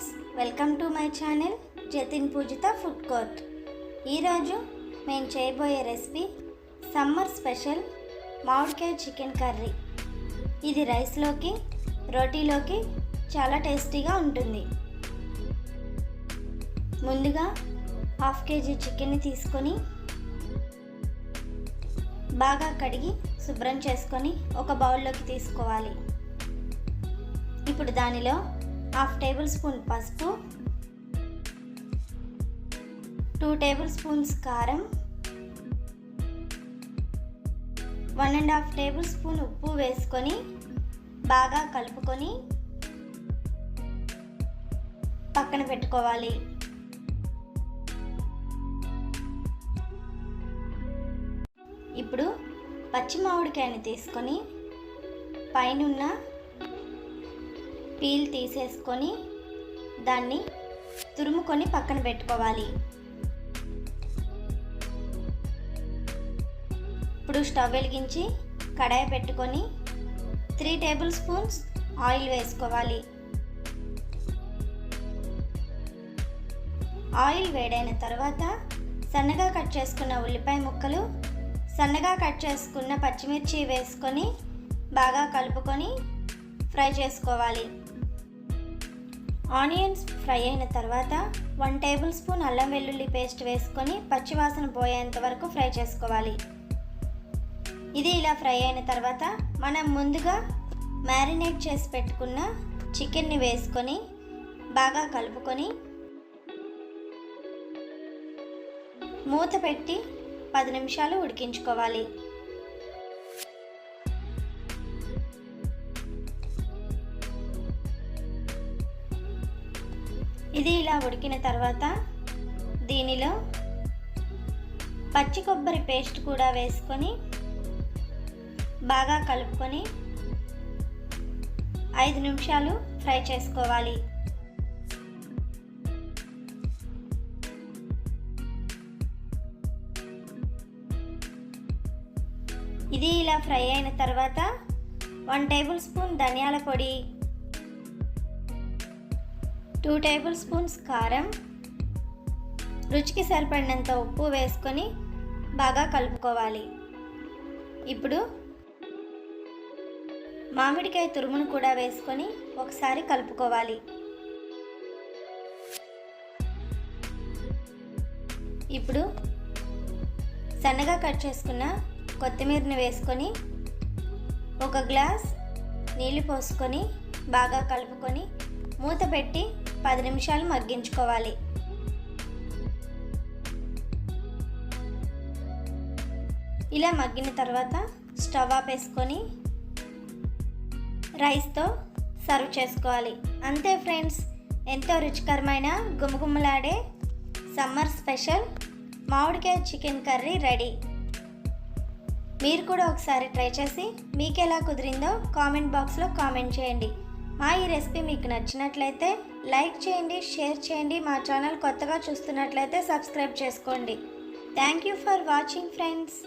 Friends welcome to my channel Jatin Poojitha food court. ఈరోజు మేము చేయబోయే రెసిపీ సమ్మర్ స్పెషల్ మామిడికాయ చికెన్ కర్రీ. ఇది రైస్లోకి రోటీలోకి చాలా టేస్టీగా ఉంటుంది. ముందుగా హాఫ్ కేజీ చికెన్ని తీసుకొని బాగా కడిగి శుభ్రం చేసుకొని ఒక బౌల్లోకి తీసుకోవాలి. ఇప్పుడు దానిలో హాఫ్ టేబుల్ స్పూన్ పసుపు టూ టేబుల్ స్పూన్స్ కారం one and half tablespoon ఉప్పు వేసుకొని బాగా కలుపుకొని పక్కన పెట్టుకోవాలి. ఇప్పుడు పచ్చి మామిడికాయని తీసుకొని పైనున్న పీల్ తీసేసుకొని దాన్ని తురుముకొని పక్కన పెట్టుకోవాలి. ఇప్పుడు స్టవ్ వెలిగించి కడాయి పెట్టుకొని త్రీ టేబుల్ స్పూన్స్ ఆయిల్ వేసుకోవాలి. ఆయిల్ వేడైన తర్వాత సన్నగా కట్ చేసుకున్న ఉల్లిపాయ ముక్కలు సన్నగా కట్ చేసుకున్న పచ్చిమిర్చి వేసుకొని బాగా కలుపుకొని ఫ్రై చేసుకోవాలి. ఆనియన్స్ ఫ్రై అయిన తర్వాత వన్ టేబుల్ స్పూన్ అల్లం వెల్లుల్లి పేస్ట్ వేసుకొని పచ్చివాసన పోయేంత వరకు ఫ్రై చేసుకోవాలి. ఇది ఇలా ఫ్రై అయిన తర్వాత మనం ముందుగా మ్యారినేట్ చేసి పెట్టుకున్న చికెన్ని వేసుకొని బాగా కలుపుకొని మూత పెట్టి పది నిమిషాలు ఉడికించుకోవాలి. ఇది ఇలా ఉడికిన తర్వాత దీనిలో పచ్చి కొబ్బరి పేస్ట్ కూడా వేసుకొని బాగా కలుపుకొని ఐదు నిమిషాలు ఫ్రై చేసుకోవాలి. ఇది ఇలా ఫ్రై అయిన తర్వాత వన్ టేబుల్ స్పూన్ ధనియాల పొడి టూ టేబుల్ స్పూన్స్ కారం. రుచికి సరిపడినంత ఉప్పు వేసుకొని బాగా కలుపుకోవాలి. ఇప్పుడు మామిడికాయ తురుమును కూడా వేసుకొని ఒకసారి కలుపుకోవాలి. ఇప్పుడు సన్నగా కట్ చేసుకున్న కొత్తిమీరని వేసుకొని ఒక గ్లాస్ నీళ్ళు పోసుకొని బాగా కలుపుకొని మూత పెట్టి పది నిమిషాలు మగ్గించుకోవాలి. ఇలా మగ్గిన తర్వాత స్టవ్ ఆపేసుకొని రైస్తో సర్వ్ చేసుకోవాలి. అంతే ఫ్రెండ్స్ ఎంతో రుచికరమైన గుమగుమలాడే సమ్మర్ స్పెషల్ మామిడికాయ చికెన్ కర్రీ రెడీ. మీరు కూడా ఒకసారి ట్రై చేసి మీకు ఎలా కుదిరిందో కామెంట్ బాక్స్లో కామెంట్ చేయండి. మా ఈ రెసిపీ మీకు నచ్చినట్లయితే లైక్ చేయండి షేర్ చేయండి మా ఛానల్ కొత్తగా చూస్తున్నట్లయితే సబ్స్క్రైబ్ చేసుకోండి. Thank you for watching friends.